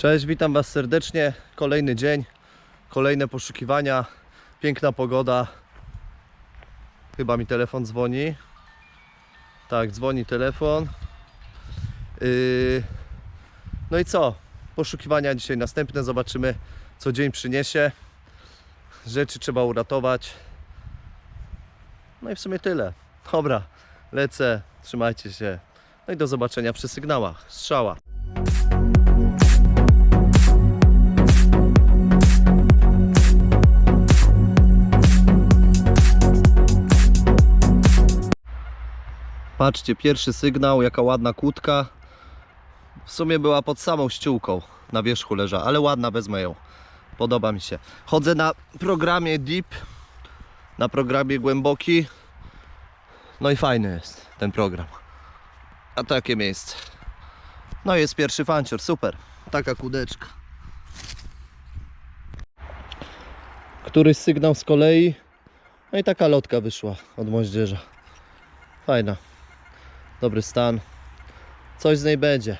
Cześć, witam Was serdecznie. Kolejny dzień, kolejne poszukiwania, piękna pogoda. Chyba mi telefon dzwoni. Tak, dzwoni telefon. Yy, No i co? Poszukiwania dzisiaj następne. Zobaczymy, co dzień przyniesie. Rzeczy trzeba uratować. No i w sumie tyle. Dobra, lecę. Trzymajcie się. No i do zobaczenia przy sygnałach. Strzała. Patrzcie, pierwszy sygnał, jaka ładna kłódka. W sumie była pod samą ściółką, na wierzchu leża, ale ładna, wezmę ją. Podoba mi się. Chodzę na programie Deep, na programie Głęboki. No i fajny jest ten program. A takie miejsce. No jest pierwszy fancior, super. Taka kudeczka. Któryś sygnał z kolei. No i taka lotka wyszła od moździerza. Fajna. Dobry stan. Coś z niej będzie.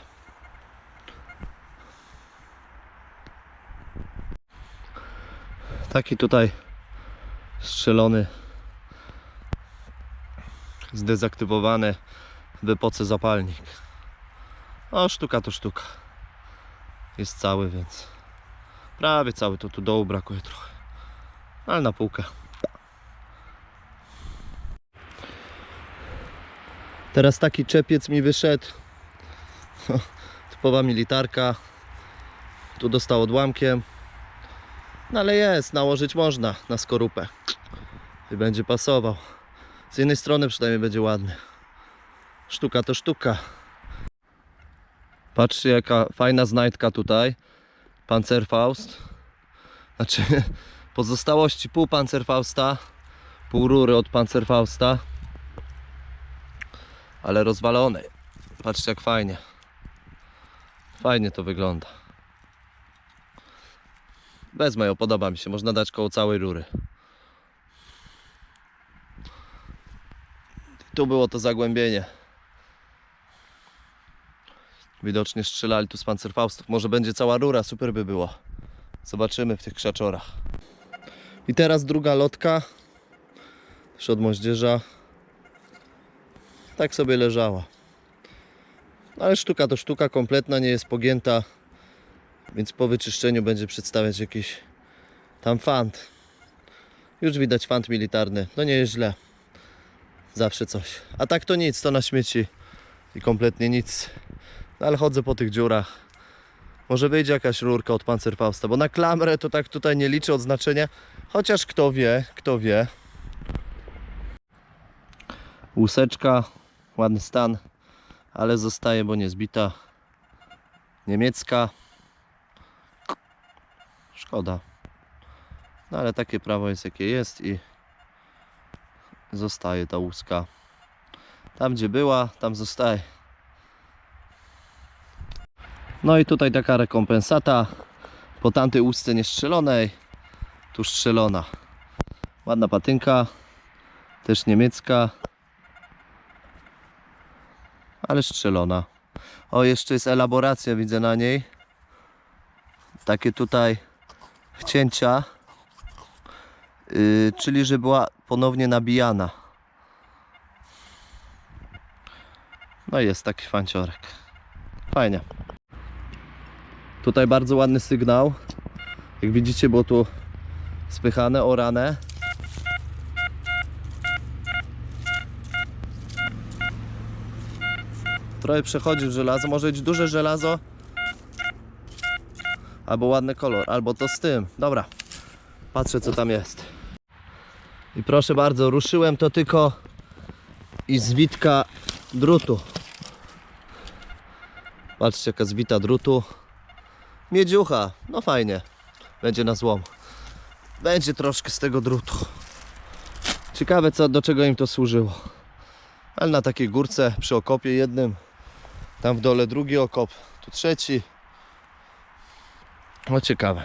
Taki tutaj strzelony, zdezaktywowany w epoce zapalnik. O, sztuka to sztuka. Jest cały, więc prawie cały, to tu dołu brakuje trochę. Ale na półkę. Teraz taki czepiec mi wyszedł. Typowa militarka. Tu dostał odłamkiem. No ale jest, nałożyć można na skorupę. I będzie pasował. Z jednej strony przynajmniej będzie ładny. Sztuka to sztuka. Patrzcie jaka fajna znajdka tutaj. Panzerfaust. Znaczy pozostałości pół Panzerfausta. Pół rury od Panzerfausta. Ale rozwalony. Patrzcie jak fajnie. Fajnie to wygląda. Wezmę ją, podoba mi się. Można dać koło całej rury. Tu było to zagłębienie. Widocznie strzelali tu z pancerfaustów. Może będzie cała rura, super by było. Zobaczymy w tych krzaczorach. I teraz druga lotka. Też od moździerza. Tak sobie leżała. Ale sztuka to sztuka kompletna, nie jest pogięta. Więc po wyczyszczeniu będzie przedstawiać jakiś tam fant. Już widać fant militarny. No nie jest źle. Zawsze coś. A tak to nic, to na śmieci. I kompletnie nic. No ale chodzę po tych dziurach. Może wyjdzie jakaś rurka od Panzerfausta, bo na klamrę to tak tutaj nie liczę odznaczenia. Chociaż kto wie, kto wie. Łuseczka, ładny stan, ale zostaje, bo nie zbita. Niemiecka. Szkoda. No ale takie prawo jest jakie jest i zostaje ta łuska. Tam gdzie była, tam zostaje. No i tutaj taka rekompensata po tamtej łusce niestrzelonej, tu strzelona. Ładna patynka, też niemiecka, ale strzelona. O, jeszcze jest elaboracja, widzę na niej. Takie tutaj wcięcia, yy, czyli że była ponownie nabijana. No jest taki fanciorek. Fajnie. Tutaj bardzo ładny sygnał. Jak widzicie, było tu spychane, orane. Trochę przechodzi w żelazo. Może być duże żelazo. Albo ładny kolor. Albo to z tym. Dobra. Patrzę co tam jest. I proszę bardzo, ruszyłem to tylko i zwitka drutu. Patrzcie jaka zwita drutu. Miedziucha. No fajnie. Będzie na złom. Będzie troszkę z tego drutu. Ciekawe co, do czego im to służyło. Ale na takiej górce przy okopie jednym. Tam w dole drugi okop. Tu trzeci. No ciekawe.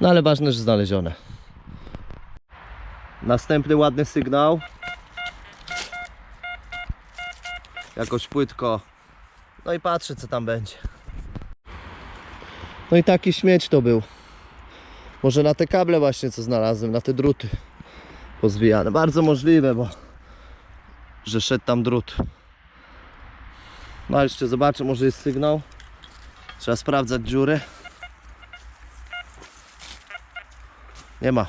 No ale ważne, że znalezione. Następny ładny sygnał. Jakoś płytko. No i patrzę co tam będzie. No i taki śmieć to był. Może na te kable właśnie co znalazłem, na te druty pozwijane. Bardzo możliwe, bo że szedł tam drut. No jeszcze zobaczę, może jest sygnał. Trzeba sprawdzać dziury. Nie ma.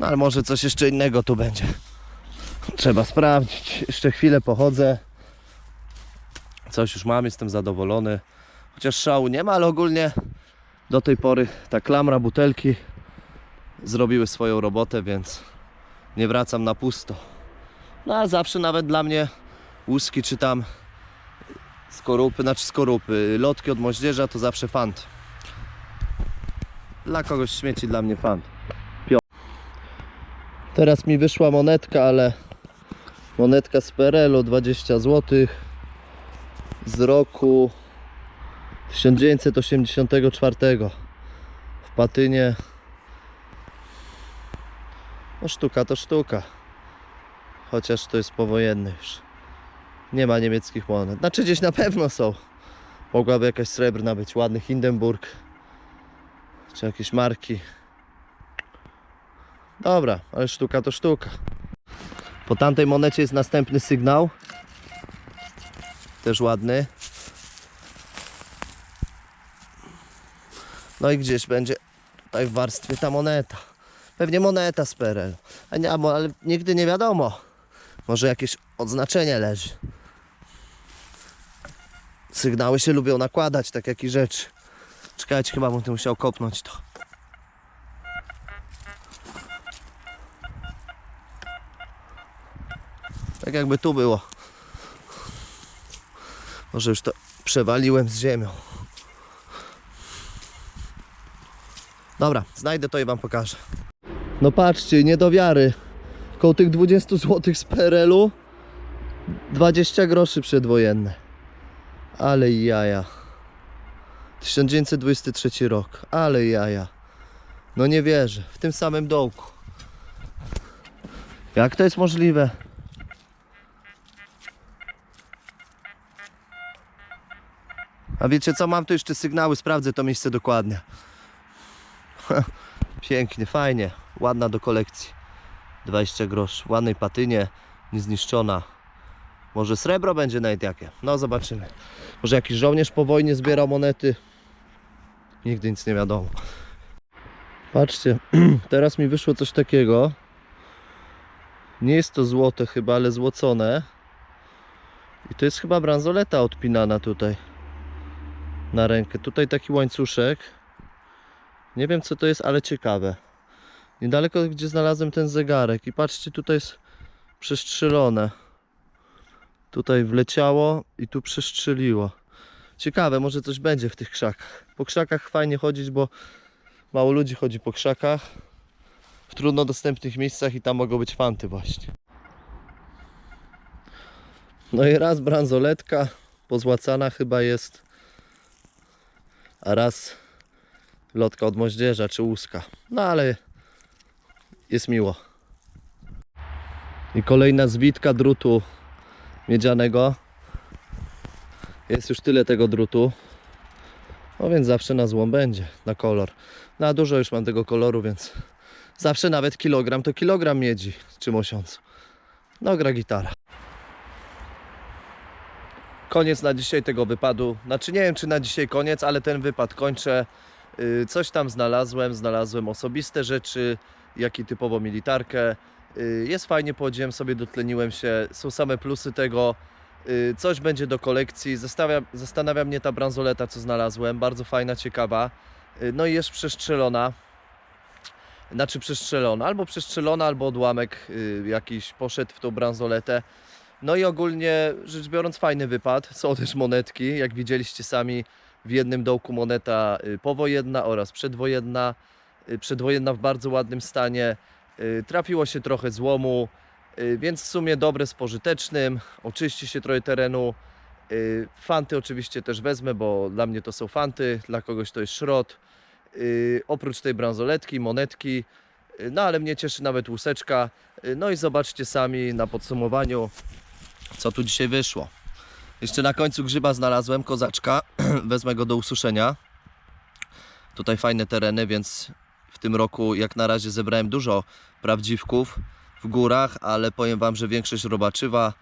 No ale może coś jeszcze innego tu będzie. Trzeba sprawdzić. Jeszcze chwilę pochodzę. Coś już mam, jestem zadowolony. Chociaż szału nie ma, ale ogólnie do tej pory ta klamra, butelki zrobiły swoją robotę, więc nie wracam na pusto. No a zawsze nawet dla mnie łuski czy tam skorupy, znaczy skorupy, lotki od moździerza to zawsze fant. Dla kogoś śmieci, dla mnie fant. Pio. Teraz mi wyszła monetka, ale monetka z PRL-u 20 zł z roku 1984 w Patynie. No sztuka to sztuka. Chociaż to jest powojenny już. Nie ma niemieckich monet. Znaczy gdzieś na pewno są. Mogłaby jakaś srebrna być. Ładny Hindenburg. Czy jakieś marki. Dobra, ale sztuka to sztuka. Po tamtej monecie jest następny sygnał. Też ładny. No i gdzieś będzie tutaj w warstwie ta moneta. Pewnie moneta z PRL. A nie, ale nigdy nie wiadomo. Może jakieś odznaczenie leży. Sygnały się lubią nakładać, tak jak i rzeczy. Czekajcie, chyba bym musiał kopnąć to. Tak jakby tu było. Może już to przewaliłem z ziemią. Dobra, znajdę to i wam pokażę. No patrzcie, nie do wiary. Koło tych 20 zł z PRL-u 20 groszy przedwojenne. Ale jaja. 1923 rok. Ale jaja. No nie wierzę. W tym samym dołku. Jak to jest możliwe? A wiecie co? Mam tu jeszcze sygnały, sprawdzę to miejsce dokładnie. Pięknie, fajnie. Ładna do kolekcji. 20 grosz. W ładnej patynie, niezniszczona. Może srebro będzie nawet jakie. No zobaczymy. Może jakiś żołnierz po wojnie zbierał monety. Nigdy nic nie wiadomo. Patrzcie, teraz mi wyszło coś takiego. Nie jest to złote chyba, ale złocone. I to jest chyba bransoleta odpinana tutaj. Na rękę. Tutaj taki łańcuszek. Nie wiem co to jest, ale ciekawe. Niedaleko gdzie znalazłem ten zegarek i patrzcie tutaj jest przestrzelone. Tutaj wleciało i tu przestrzeliło. Ciekawe, może coś będzie w tych krzakach. Po krzakach fajnie chodzić, bo mało ludzi chodzi po krzakach. W trudno dostępnych miejscach i tam mogą być fanty właśnie. No i raz bransoletka pozłacana chyba jest. A raz lotka od moździerza czy łuska. No ale jest miło. I kolejna zwitka drutu miedzianego. Jest już tyle tego drutu. No więc zawsze na złom będzie, na kolor. Na dużo już mam tego koloru, więc zawsze nawet kilogram to kilogram miedzi czy mosiąc. No gra gitara. Koniec na dzisiaj tego wypadu. Znaczy nie wiem czy na dzisiaj koniec, ale ten wypad kończę. Yy, Coś tam znalazłem, znalazłem osobiste rzeczy, jak i typowo militarkę. Yy, Jest fajnie, pochodziłem sobie, dotleniłem się, są same plusy tego. Yy, Coś będzie do kolekcji, zastanawia, zastanawia mnie ta bransoleta, co znalazłem, bardzo fajna, ciekawa. No i jest przestrzelona. Znaczy przestrzelona, albo przestrzelona, albo odłamek jakiś poszedł w tą bransoletę. No i ogólnie rzecz biorąc fajny wypad. Są też monetki, jak widzieliście sami w jednym dołku moneta y, powojenna oraz przedwojenna. Y, Przedwojenna w bardzo ładnym stanie. Y, Trafiło się trochę złomu, więc w sumie dobre z pożytecznym. Oczyści się trochę terenu. Fanty oczywiście też wezmę, bo dla mnie to są fanty, dla kogoś to jest szrot. Oprócz tej bransoletki, monetki, no ale mnie cieszy nawet łuseczka. No i zobaczcie sami na podsumowaniu, co tu dzisiaj wyszło. Jeszcze na końcu grzyba znalazłem kozaczka. Wezmę go do ususzenia. Tutaj fajne tereny, więc w tym roku jak na razie zebrałem dużo prawdziwków w górach, ale powiem Wam, że większość robaczywa.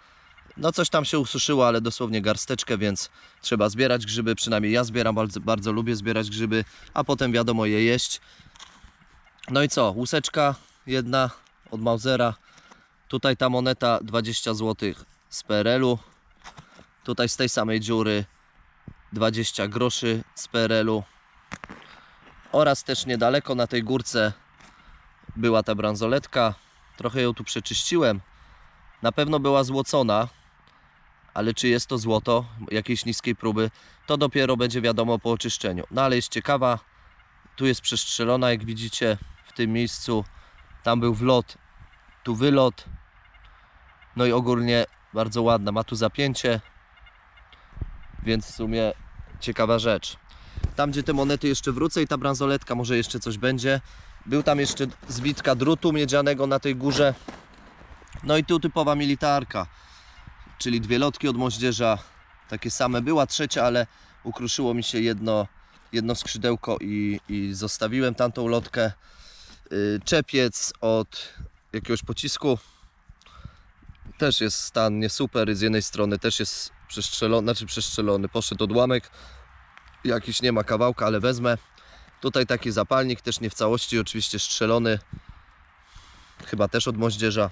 No coś tam się ususzyło, ale dosłownie garsteczkę, więc trzeba zbierać grzyby. Przynajmniej ja zbieram, bardzo, bardzo lubię zbierać grzyby, a potem wiadomo je jeść. No i co? Łuseczka jedna od Mausera. Tutaj ta moneta 20 zł z PRL-u. Tutaj z tej samej dziury 20 groszy z PRL-u. Oraz też niedaleko na tej górce była ta bransoletka. Trochę ją tu przeczyściłem. Na pewno była złocona, ale czy jest to złoto jakiejś niskiej próby, to dopiero będzie wiadomo po oczyszczeniu. No ale jest ciekawa. Tu jest przestrzelona, jak widzicie, w tym miejscu. Tam był wlot, tu wylot. No i ogólnie bardzo ładna. Ma tu zapięcie, więc w sumie ciekawa rzecz. Tam, gdzie te monety jeszcze wrócę i ta bransoletka, może jeszcze coś będzie. Był tam jeszcze zbitka drutu miedzianego na tej górze. No i tu typowa militarka, czyli dwie lotki od moździerza. Takie same była trzecia, ale ukruszyło mi się jedno, jedno skrzydełko i, i zostawiłem tamtą lotkę. Yy, Czepiec od jakiegoś pocisku. Też jest stan nie super. Z jednej strony też jest przestrzelony, znaczy przestrzelony, poszedł odłamek. Jakiś nie ma kawałka, ale wezmę. Tutaj taki zapalnik, też nie w całości, oczywiście strzelony. Chyba też od moździerza.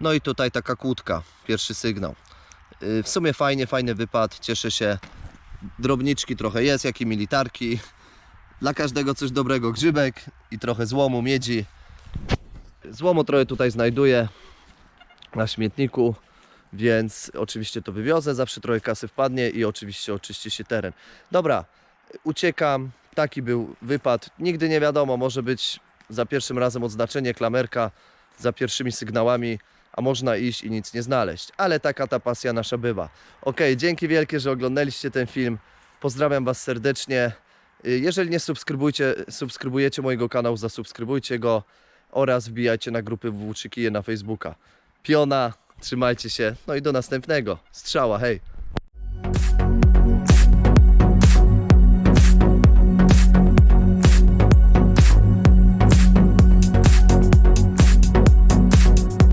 No i tutaj taka kłódka, pierwszy sygnał. Yy, W sumie fajnie, fajny wypad, cieszę się. Drobniczki trochę jest, jak i militarki. Dla każdego coś dobrego, grzybek i trochę złomu, miedzi. Złomu trochę tutaj znajduję na śmietniku, więc oczywiście to wywiozę, zawsze trochę kasy wpadnie i oczywiście oczyści się teren. Dobra, uciekam, taki był wypad. Nigdy nie wiadomo, może być za pierwszym razem odznaczenie, klamerka, za pierwszymi sygnałami, a można iść i nic nie znaleźć. Ale taka ta pasja nasza bywa. Ok, dzięki wielkie, że oglądaliście ten film. Pozdrawiam Was serdecznie. Jeżeli nie subskrybujcie, subskrybujecie mojego kanału, zasubskrybujcie go oraz wbijajcie na grupy WW3 Kije na Facebooka. Piona, trzymajcie się, no i do następnego. Strzała, hej!